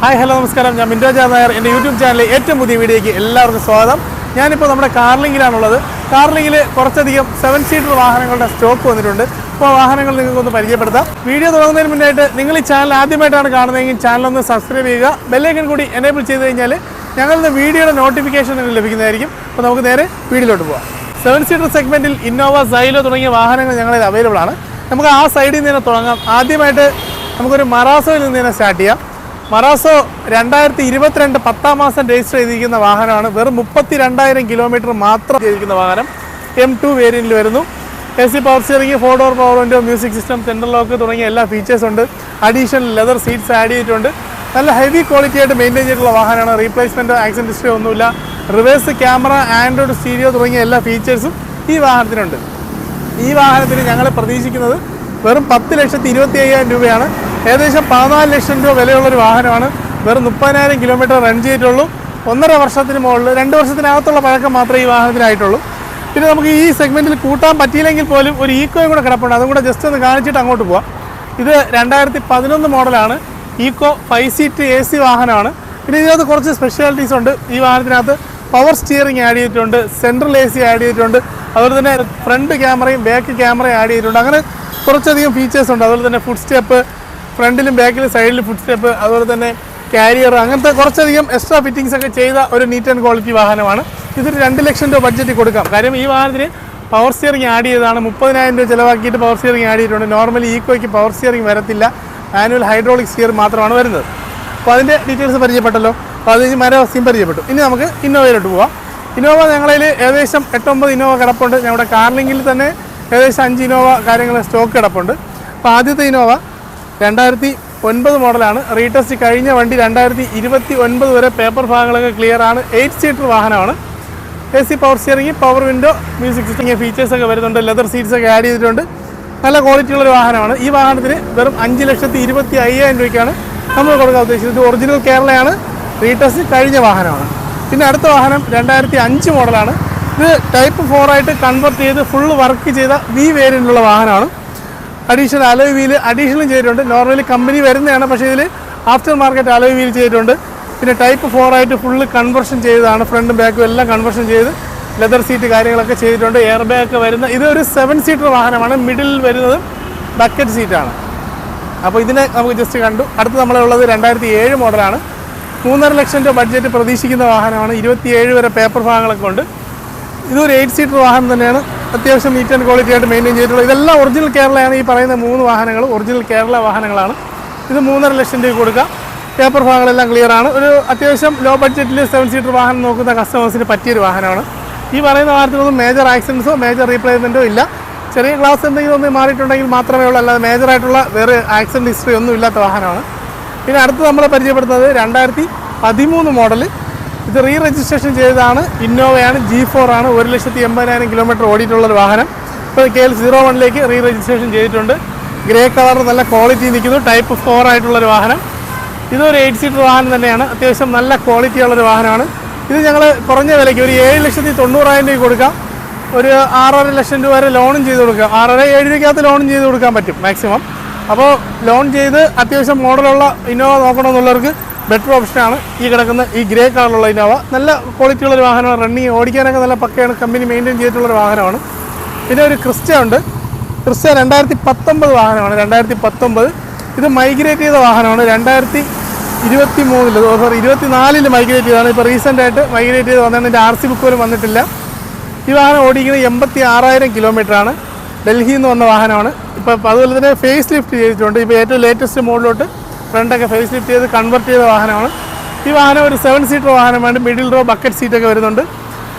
Hi hello നമസ്കാരം. ഞാൻ മിൻഡോ നായർ. എന്റെ യൂട്യൂബ് ചാനലിലെ ഏറ്റവും പുതിയ വീഡിയോയ്ക്ക് എല്ലാവർക്കും സ്വാഗതം. ഞാനിപ്പോൾ നമ്മുടെ കാർലിങ്ങിലാണുള്ളത് കാർലിങ്ങിൽ കുറച്ചധികം സെവൻ സീറ്റർ വാഹനങ്ങളുടെ സ്റ്റോക്ക് വന്നിട്ടുണ്ട്. അപ്പോൾ വാഹനങ്ങൾ നിങ്ങൾക്കൊന്ന് പരിചയപ്പെടുത്താം. വീഡിയോ തുടങ്ങുന്നതിന് മുന്നായിട്ട് നിങ്ങൾ ഈ ചാനൽ ആദ്യമായിട്ടാണ് കാണുന്നതെങ്കിൽ ചാനൽ ഒന്ന് സബ്സ്ക്രൈബ് ചെയ്യുക. ബെല്ലൈക്കൻ കൂടി എനേബിൾ ചെയ്ത് കഴിഞ്ഞാൽ ഞങ്ങളുടെ വീഡിയോയുടെ നോട്ടിഫിക്കേഷൻ നിങ്ങൾക്ക് ലഭിക്കുന്നതായിരിക്കും. അപ്പോൾ നമുക്ക് നേരെ വീഡിയോയിലോട്ട് പോകാം സെവൻ സീറ്റർ സെഗ്മെന്റിൽ ഇന്നോവ സൈലോ തുടങ്ങിയ വാഹനങ്ങൾ ഞങ്ങളിൽ അവൈലബിൾ ആണ്. നമുക്ക് ആ സൈഡിൽ നിന്ന് തന്നെ തുടങ്ങാം. ആദ്യമായിട്ട് നമുക്കൊരു മറാസോയിൽ നിന്ന് തന്നെ സ്റ്റാർട്ട് ചെയ്യാം. മറാസോ രണ്ടായിരത്തി ഇരുപത്തിരണ്ട് പത്താം മാസം രജിസ്റ്റർ ചെയ്തിരിക്കുന്ന വാഹനമാണ്. വെറും മുപ്പത്തി രണ്ടായിരം കിലോമീറ്റർ മാത്രം ചെയ്തിരിക്കുന്ന വാഹനം. എം ടു വേരിയന്റിൽ വരുന്നു. A C power steering four door power window music system central lock തുടങ്ങിയ എല്ലാ ഫീച്ചേഴ്സ് ഉണ്ട്. അഡീഷണൽ ലെതർ സീറ്റ്സ് ആഡ് ചെയ്തിട്ടുണ്ട്. നല്ല ഹെവി ക്വാളിറ്റി ആയിട്ട് മെയിന്റെയിൻ ചെയ്തിട്ടുള്ള വാഹനമാണ്. റീപ്ലേസ്മെന്റ് ആക്സിഡന്റ് ഹിസ്റ്ററി ഒന്നുമില്ല. റിവേഴ്സ് ക്യാമറ ആൻഡ്രോയിഡ് സ്റ്റീരിയോ തുടങ്ങിയ എല്ലാ ഫീച്ചേഴ്സും ഈ വാഹനത്തിനുണ്ട്. ഈ വാഹനത്തിന് ഞങ്ങൾ പ്രതീക്ഷിക്കുന്നത് വെറും പത്ത് ലക്ഷത്തി ഇരുപത്തി അയ്യായിരം രൂപയാണ്. ഏകദേശം പതിനാല് ലക്ഷം രൂപ വിലയുള്ള ഒരു വാഹനമാണ്. വെറും മുപ്പതിനായിരം കിലോമീറ്റർ റൺ ചെയ്തിട്ടുള്ളൂ. ഒന്നര വർഷത്തിന് മുകളിൽ രണ്ട് വർഷത്തിനകത്തുള്ള പഴക്കം മാത്രമേ ഈ വാഹനത്തിനായിട്ടുള്ളൂ. പിന്നെ നമുക്ക് ഈ സെഗ്മെന്റിൽ കൂട്ടാൻ പറ്റിയില്ലെങ്കിൽ പോലും ഒരു ഈക്കോയും കൂടെ കിടപ്പുണ്ട്. അതും കൂടെ ജസ്റ്റ് ഒന്ന് കാണിച്ചിട്ട് അങ്ങോട്ട് പോവാം. ഇത് രണ്ടായിരത്തി പതിനൊന്ന് മോഡലാണ്. Eeco five seat A C വാഹനമാണ്. പിന്നെ ഇതിനകത്ത് കുറച്ച് സ്പെഷ്യാലിറ്റീസ് ഉണ്ട്. ഈ വാഹനത്തിനകത്ത് പവർ സ്റ്റിയറിംഗ് ആഡ് ചെയ്തിട്ടുണ്ട് സെൻട്രൽ എ സി ആഡ് ചെയ്തിട്ടുണ്ട്. അതുപോലെ തന്നെ ഫ്രണ്ട് ക്യാമറയും ബാക്ക് ക്യാമറയും ആഡ് ചെയ്തിട്ടുണ്ട്. അങ്ങനെ കുറച്ചധികം ഫീച്ചേഴ്സ് ഉണ്ട്. അതുപോലെ തന്നെ ഫുഡ് സ്റ്റെപ്പ് ഫ്രണ്ടിലും ബാക്കിലും സൈഡിലും ഫുഡ് സ്റ്റെപ്പ് അതുപോലെ തന്നെ കാരിയർ അങ്ങനത്തെ കുറച്ചധികം എക്സ്ട്രാ ഫിറ്റിംഗ്സ് ഒക്കെ ചെയ്ത ഒരു നീറ്റ് ആൻഡ് ക്വാളിറ്റി വാഹനമാണ്. ഇതൊരു രണ്ട് ലക്ഷം രൂപ ബഡ്ജറ്റ് കൊടുക്കാം. കാര്യം ഈ വാഹനത്തിന് പവർ സ്റ്റിയറിംഗ് ആഡ് ചെയ്തതാണ്. മുപ്പതിനായിരം രൂപ ചിലവാക്കിയിട്ട് പവർ സ്റ്റിയറിംഗ് ആഡ് ചെയ്തിട്ടുണ്ട്. നോർമലി ഈക്കോയ്ക്ക് പവർ സ്റ്റിയറിംഗ് വരത്തില്ല. ആനുവൽ ഹൈഡ്രോളിക് സ്റ്റിയർ മാത്രമാണ് വരുന്നത്. അപ്പോൾ അതിന്റെ ഡീറ്റെയിൽസ് പരിചയപ്പെട്ടല്ലോ. അപ്പോൾ അത് കഴിഞ്ഞ് മരവസ്ഥയും പരിചയപ്പെട്ടു. ഇനി നമുക്ക് ഇന്നോവയിലോട്ട് പോവാം. ഇന്നോവ ഞങ്ങളിൽ ഏകദേശം എട്ടൊമ്പത് ഇന്നോവ കിടപ്പുണ്ട്. ഞങ്ങളുടെ കാർലിങ്ങിൽ തന്നെ ഏകദേശം അഞ്ച് ഇന്നോവ കാര്യങ്ങൾ സ്റ്റോക്ക് കിടപ്പുണ്ട്. അപ്പോൾ ആദ്യത്തെ ഇന്നോവ രണ്ടായിരത്തി ഒൻപത് മോഡലാണ് റീടെസ്റ്റ് കഴിഞ്ഞ വണ്ടി. രണ്ടായിരത്തി ഇരുപത്തി ഒൻപത് വരെ പേപ്പർ ഭാഗങ്ങളൊക്കെ ക്ലിയർ ആണ്. എയ്റ്റ് സീറ്റർ വാഹനമാണ്. A C power steering power window music system ഫീച്ചേഴ്സൊക്കെ വരുന്നുണ്ട്. ലെതർ സീറ്റ്സ് ഒക്കെ ആഡ് ചെയ്തിട്ടുണ്ട്. നല്ല ക്വാളിറ്റിയുള്ള ഒരു വാഹനമാണ്. ഈ വാഹനത്തിന് വെറും അഞ്ച് ലക്ഷത്തി ഇരുപത്തി അയ്യായിരം രൂപയ്ക്കാണ് നമ്മൾ കൊടുക്കാൻ ഉദ്ദേശിച്ചത്. ഒറിജിനൽ കേരളയാണ്. റീടെസ്റ്റ് കഴിഞ്ഞ വാഹനമാണ്. പിന്നെ അടുത്ത വാഹനം രണ്ടായിരത്തി അഞ്ച് മോഡലാണ്. ഇത് ടൈപ്പ് ഫോറായിട്ട് കൺവെർട്ട് ചെയ്ത് ഫുൾ വർക്ക് ചെയ്ത വി വേരിയന്റുള്ള വാഹനമാണ്. അഡീഷണൽ അലോയ് വീൽ അഡീഷണലും ചെയ്തിട്ടുണ്ട്. നോർമലി കമ്പനി വരുന്നതാണ് പക്ഷേ ഇതിൽ ആഫ്റ്റർ മാർക്കറ്റ് അലോയ് വീൽ ചെയ്തിട്ടുണ്ട്. പിന്നെ ടൈപ്പ് ഫോർ ആയിട്ട് ഫുള്ള് കൺവെർഷൻ ചെയ്തതാണ്. ഫ്രണ്ടും ബാക്കും എല്ലാം കൺവെർഷൻ ചെയ്ത് ലെതർ സീറ്റ് കാര്യങ്ങളൊക്കെ ചെയ്തിട്ടുണ്ട്. എയർ ബാഗ് ഒക്കെ വരുന്ന ഇതൊരു സെവൻ സീറ്റർ വാഹനമാണ്. മിഡിൽ വരുന്നതും ബക്കറ്റ് സീറ്റാണ് അപ്പോൾ ഇതിനെ നമുക്ക് ജസ്റ്റ് കണ്ടു. അടുത്ത് നമ്മളുള്ളത് രണ്ടായിരത്തി ഏഴ് മോഡലാണ്. മൂന്നര ലക്ഷം രൂപ ബഡ്ജറ്റ് പ്രതീക്ഷിക്കുന്ന വാഹനമാണ്. ഇരുപത്തിയേഴ് വരെ പേപ്പർ ഭാഗങ്ങളൊക്കെ ഉണ്ട്. ഇതൊരു എയ്റ്റ് സീറ്റർ വാഹനം തന്നെയാണ്. അത്യാവശ്യം നീറ്റ് ആൻഡ് ക്വാളിറ്റി ആയിട്ട് മെയിന്റെയിൻ ചെയ്തിട്ടുള്ളത് ഇതെല്ലാം ഒറിജിനൽ കേരളയാണ്. ഈ പറയുന്ന മൂന്ന് വാഹനങ്ങൾ ഒറിജിനൽ കേരള വാഹനങ്ങളാണ്. ഇത് മൂന്നര ലക്ഷം രൂപ കൊടുക്കാം പേപ്പർ ഭാഗങ്ങളെല്ലാം ക്ലിയർ ആണ്. ഒരു അത്യാവശ്യം ലോ ബഡ്ജറ്റിൽ സെവൻ സീറ്റർ വാഹനം നോക്കുന്ന കസ്റ്റമേഴ്സിന് പറ്റിയൊരു വാഹനമാണ്. ഈ പറയുന്ന വാഹനത്തിനൊന്നും മേജർ ആക്സിഡൻസോ മേജർ റീപ്ലേസ്മെന്റോ ഇല്ല. ചെറിയ ഗ്ലാസ് എന്തെങ്കിലും ഒന്ന് മാറിയിട്ടുണ്ടെങ്കിൽ മാത്രമേ ഉള്ളൂ. അല്ലാതെ മേജറായിട്ടുള്ള വേറെ ആക്സിഡന്റ് ഹിസ്റ്ററി ഒന്നും ഇല്ലാത്ത വാഹനമാണ്. പിന്നെ അടുത്ത് നമ്മളെ പരിചയപ്പെടുത്തുന്നത് രണ്ടായിരത്തി പതിമൂന്ന് മോഡൽ ഇത് റീ രജിസ്ട്രേഷൻ ചെയ്തതാണ് ഇന്നോവയാണ് ജി ഫോർ ആണ്. ഒരു ലക്ഷത്തി എൺപതിനായിരം കിലോമീറ്റർ ഓടിയിട്ടുള്ള ഒരു വാഹനം. ഇപ്പോൾ കെ എൽ സീറോ വണ്ണിലേക്ക് റീ രജിസ്ട്രേഷൻ ചെയ്തിട്ടുണ്ട്. ഗ്രേ കളർ നല്ല ക്വാളിറ്റി നിൽക്കുന്നു. ടൈപ്പ് ഫോർ ആയിട്ടുള്ളൊരു വാഹനം. ഇതൊരു എയ്റ്റ് സീറ്റർ വാഹനം തന്നെയാണ്. അത്യാവശ്യം നല്ല ക്വാളിറ്റി ഉള്ളൊരു വാഹനമാണ്. ഇത് ഞങ്ങൾ കുറഞ്ഞ വിലയ്ക്ക് ഒരു ഏഴ് ലക്ഷത്തി തൊണ്ണൂറായിരം രൂപ കൊടുക്കാം. ഒരു ആറര ലക്ഷം രൂപ വരെ ലോണും ചെയ്ത് കൊടുക്കാം. ആറര ഏഴ് രൂപയ്ക്കകത്ത് ലോണും ചെയ്ത് കൊടുക്കാൻ പറ്റും മാക്സിമം അപ്പോൾ ലോൺ ചെയ്ത് അത്യാവശ്യം മോഡലുള്ള ഇന്നോവ നോക്കണമെന്നുള്ളവർക്ക് ബെറ്റർ ഓപ്ഷനാണ് ഈ കിടക്കുന്ന ഈ ഗ്രേ കളറുള്ള ഇന്നോവ നല്ല ക്വാളിറ്റി ഉള്ള ഒരു വാഹനമാണ്. റണ്ണിങ് ഓടിക്കാനൊക്കെ നല്ല പക്കയാണ്. കമ്പനി മെയിന്റെയിൻ ചെയ്തിട്ടുള്ള ഒരു വാഹനമാണ്. പിന്നെ ഒരു ക്രിസ്റ്റ ഉണ്ട്. ക്രിസ്റ്റ രണ്ടായിരത്തി പത്തൊമ്പത് വാഹനമാണ്. രണ്ടായിരത്തി പത്തൊമ്പത് ഇത് മൈഗ്രേറ്റ് ചെയ്ത വാഹനമാണ്. രണ്ടായിരത്തി ഇരുപത്തി മൂന്നിൽ സോറി ഇരുപത്തി നാലിൽ മൈഗ്രേറ്റ് ചെയ്തതാണ്. ഇപ്പോൾ റീസെന്റ് ആയിട്ട് മൈഗ്രേറ്റ് ചെയ്ത് വന്നതാണ്. ഇതിന്റെ ആർ സി ബുക്ക് പോലും വന്നിട്ടില്ല. ഈ വാഹനം ഓടിക്കുന്നത് എൺപത്തി ആറായിരം കിലോമീറ്ററാണ് ഡൽഹിയിൽ നിന്ന് വന്ന വാഹനമാണ്. ഇപ്പോൾ അതുപോലെ തന്നെ ഫേസ് ലിഫ്റ്റ് ചെയ്തിട്ടുണ്ട്. ഇപ്പോൾ ഏറ്റവും ലേറ്റസ്റ്റ് മോഡലോട്ട് ഫ്രണ്ടൊക്കെ ഫേസ് ലിഫ്റ്റ് ചെയ്ത് കൺവെർട്ട് ചെയ്ത വാഹനമാണ്. ഈ വാഹനം ഒരു സെവൻ സീറ്റർ വാഹനമാണ് മിഡിൽ റോ ബക്കറ്റ് സീറ്റൊക്കെ വരുന്നുണ്ട്.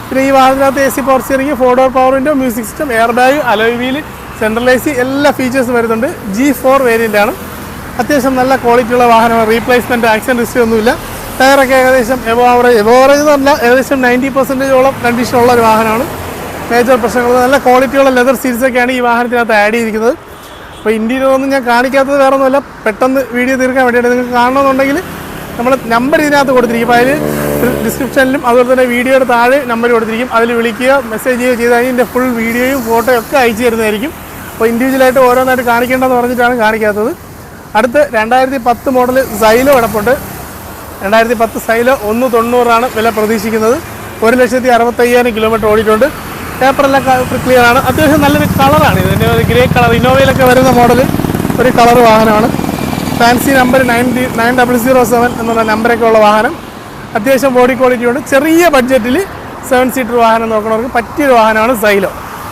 പിന്നെ ഈ വാഹനത്തിനകത്ത് A C power steering four door power window music system air bag alloy wheel central A C എല്ലാ ഫീച്ചേഴ്സും വരുന്നുണ്ട്. ജി ഫോർ വേരിയന്റാണ് അത്യാവശ്യം നല്ല ക്വാളിറ്റി ഉള്ള വാഹനമാണ്. റീപ്ലേസ്മെന്റ് ആക്സിഡന്റ് ഹിസ്റ്ററി ഒന്നുമില്ല. ടയറൊക്കെ ഏകദേശം എബോ ആവറേജ് എബോ ആവറേജ് പറഞ്ഞാൽ ഏകദേശം നയന്റി പെർസെന്റേജോളം കണ്ടീഷൻ ഉള്ള ഒരു വാഹനമാണ്. മേജർ പ്രശ്നങ്ങൾ. നല്ല ക്വാളിറ്റിയുള്ള ലെതർ സീരീസൊക്കെയാണ് ഈ വാഹനത്തിനകത്ത് ആഡ് ചെയ്തിരിക്കുന്നത്. അപ്പോൾ ഇന്ത്യയിൽ ഒന്നും ഞാൻ കാണിക്കാത്തത് വേറെ ഒന്നുമല്ല പെട്ടെന്ന് വീഡിയോ തീർക്കാൻ വേണ്ടിയിട്ട് നിങ്ങൾക്ക് കാണണമെന്നുണ്ടെങ്കിൽ നമ്മൾ നമ്പർ ഇതിനകത്ത് കൊടുത്തിരിക്കും. അപ്പോൾ അതിൽ ഡിസ്ക്രിപ്ഷനിലും അതുപോലെ തന്നെ വീഡിയോയുടെ താഴെ നമ്പർ കൊടുത്തിരിക്കും. അതിൽ വിളിക്കുക മെസ്സേജ് ചെയ്യുക ചെയ്താൽ ഇതിന്റെ ഫുൾ വീഡിയോയും ഫോട്ടോയും ഒക്കെ അയച്ചു തരുന്നതായിരിക്കും. അപ്പോൾ ഇൻഡിവിജ്വലായിട്ട് ഓരോന്നായിട്ട് കാണിക്കേണ്ടതെന്ന് പറഞ്ഞിട്ടാണ് കാണിക്കാത്തത്. അടുത്ത് രണ്ടായിരത്തി പത്ത് മോഡൽ സൈലോ കിടപ്പുണ്ട്. രണ്ടായിരത്തി പത്ത് സൈലോ ഒന്ന് തൊണ്ണൂറാണ് വില പ്രതീക്ഷിക്കുന്നത്. ഒരു ലക്ഷത്തി അറുപത്തയ്യായിരം കിലോമീറ്റർ ഓടിയിട്ടുണ്ട്. പേപ്പറെല്ലാം ക്ലിയർ ആണ്. അത്യാവശ്യം നല്ലൊരു കളറാണ് ഇതിന്റെ ഒരു ഗ്രേ കളർ ഇന്നോവയിലൊക്കെ വരുന്ന മോഡൽ ഒരു കളർ വാഹനമാണ്. Fancy number nine nine double zero seven എന്നുള്ള നമ്പറൊക്കെ ഉള്ള വാഹനം. അത്യാവശ്യം ബോഡി ക്വാളിറ്റി ഉണ്ട്. ചെറിയ ബഡ്ജറ്റിൽ സെവൻ സീറ്റർ വാഹനം നോക്കണവർക്ക് പറ്റിയൊരു വാഹനമാണ് സൈലോ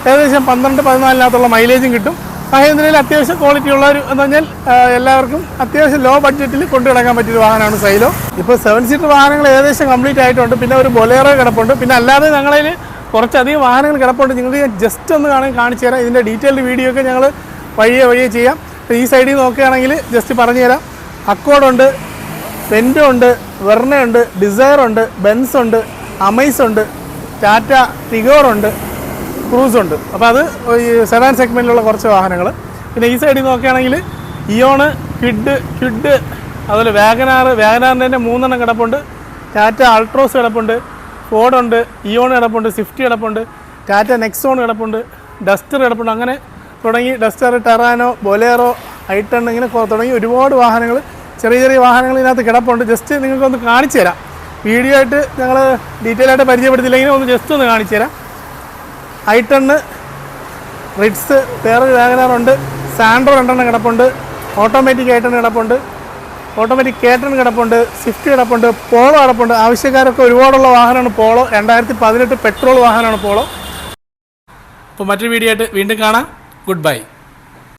ഏകദേശം പന്ത്രണ്ട് പതിനാലിനകത്തുള്ള മൈലേജും കിട്ടും. മഹേന്ദ്രയിൽ അത്യാവശ്യം ക്വാളിറ്റി ഉള്ള ഒരു എന്ന് പറഞ്ഞാൽ എല്ലാവർക്കും അത്യാവശ്യം ലോ ബഡ്ജറ്റിൽ കൊണ്ടു നടക്കാൻ പറ്റിയൊരു വാഹനമാണ് സൈലോ ഇപ്പോൾ സെവൻ സീറ്റർ വാഹനങ്ങൾ ഏകദേശം കംപ്ലീറ്റ് ആയിട്ടുണ്ട്. പിന്നെ ഒരു ബൊലേറോ കിടപ്പുണ്ട്. പിന്നെ അല്ലാതെ ഞങ്ങളിൽ കുറച്ചധികം വാഹനങ്ങൾ കിടപ്പുണ്ട്. നിങ്ങൾക്ക് ഞാൻ ജസ്റ്റ് ഒന്ന് കാണാൻ കാണിച്ചു തരാം. ഇതിന്റെ ഡീറ്റെയിൽഡ് വീഡിയോ ഒക്കെ ഞങ്ങൾ വഴിയെ വഴിയെ ചെയ്യാം. ഈ സൈഡിൽ നോക്കുകയാണെങ്കിൽ ജസ്റ്റ് പറഞ്ഞുതരാം അക്കോഡുണ്ട് സെന്റോ ഉണ്ട് വെർണയുണ്ട് ഡിസയറുണ്ട് ബെൻസ് ഉണ്ട് ടാറ്റ ടിഗോറുണ്ട് ക്രൂസുണ്ട് അപ്പോൾ അത് ഈ സെഡാൻ സെഗ്മെന്റിലുള്ള കുറച്ച് വാഹനങ്ങൾ പിന്നെ ഈ സൈഡിൽ നോക്കുകയാണെങ്കിൽ ഇയോണ് ക്വിഡ് ക്വിഡ് അതുപോലെ വാഗനാർ വാഗനാറിന്റെ തന്നെ മൂന്നെണ്ണം കിടപ്പുണ്ട്. ടാറ്റ അൾട്രോസ് കിടപ്പുണ്ട്. ഫോർഡുണ്ട് ഇയോൺ കിടപ്പുണ്ട് സ്വിഫ്റ്റ് കിടപ്പുണ്ട് ടാറ്റ നെക്സോൺ കിടപ്പുണ്ട് ഡസ്റ്റർ കിടപ്പുണ്ട്. അങ്ങനെ തുടങ്ങി ഡസ്റ്റർ ടെറാനോ ബൊലേറോ ഐട്ടൺ ഇങ്ങനെ തുടങ്ങി ഒരുപാട് വാഹനങ്ങൾ ചെറിയ ചെറിയ വാഹനങ്ങൾ ഇതിനകത്ത് കിടപ്പുണ്ട്. ജസ്റ്റ് നിങ്ങൾക്കൊന്ന് കാണിച്ചു തരാം. വീഡിയോ ആയിട്ട് ഞങ്ങൾ ഡീറ്റെയിൽ ആയിട്ട് പരിചയപ്പെടുത്തില്ലെങ്കിൽ ഒന്ന് ജസ്റ്റ് ഒന്ന് കാണിച്ചു തരാം. ഐട്ടണ് റിഡ്സ് വേറൊരു വാഗനാറുണ്ട്. സാൻഡ്രോ രണ്ടെണ്ണം കിടപ്പുണ്ട്. ഓട്ടോമാറ്റിക് ഐട്ടൺ കിടപ്പുണ്ട്. ഓട്ടോമാറ്റിക് കേട്ടൺ കിടപ്പുണ്ട് സ്വിഫ്റ്റ് കിടപ്പുണ്ട് പോളോ കിടപ്പുണ്ട്. ആവശ്യക്കാരൊക്കെ ഒരുപാടുള്ള വാഹനമാണ് പോളോ. രണ്ടായിരത്തി പതിനെട്ട് പെട്രോൾ വാഹനമാണ് പോളോ. അപ്പോൾ മറ്റൊരു വീഡിയോ ആയിട്ട് വീണ്ടും കാണാം. Good bye